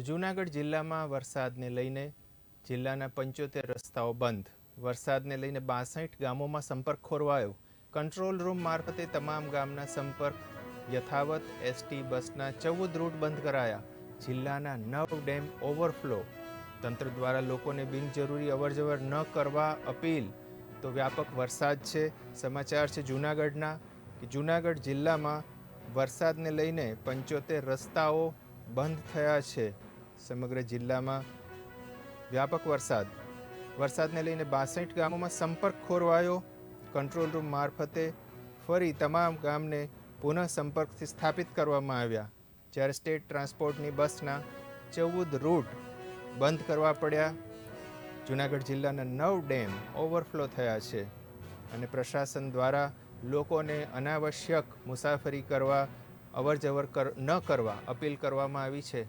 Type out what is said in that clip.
તો જૂનાગઢ જિલ્લામાં વરસાદને લઈને જિલ્લાના પંચોતેર રસ્તાઓ બંધ. વરસાદને લઈને બાસઠ ગામોમાં સંપર્ક ખોરવાયો. કંટ્રોલ રૂમ મારફતે તમામ ગામના સંપર્ક યથાવત એસટી બસના ચૌદ રૂટ બંધ કરાયા. જિલ્લાના નવ ડેમ ઓવરફ્લો. તંત્ર દ્વારા લોકોને બિનજરૂરી અવરજવર ન કરવા અપીલ. તો વ્યાપક વરસાદ છે. સમાચાર છે જૂનાગઢના કે જૂનાગઢ જિલ્લામાં વરસાદને લઈને પંચોતેર રસ્તાઓ બંધ થયા છે. સમગ્ર જિલ્લામાં વ્યાપક વરસાદ. વરસાદને લઈને બાસઠ ગામોમાં સંપર્ક ખોરવાયો. કંટ્રોલ રૂમ મારફતે ફરી તમામ ગામને પુનઃ સંપર્કથી સ્થાપિત કરવામાં આવ્યા. જ્યારે સ્ટેટ ટ્રાન્સપોર્ટની બસના ચૌદ રૂટ બંધ કરવા પડ્યા. જૂનાગઢ જિલ્લાના નવ ડેમ ઓવરફ્લો થયા છે અને પ્રશાસન દ્વારા લોકોને અનાવશ્યક મુસાફરી કરવા, અવરજવર ન કરવા અપીલ કરવામાં આવી છે.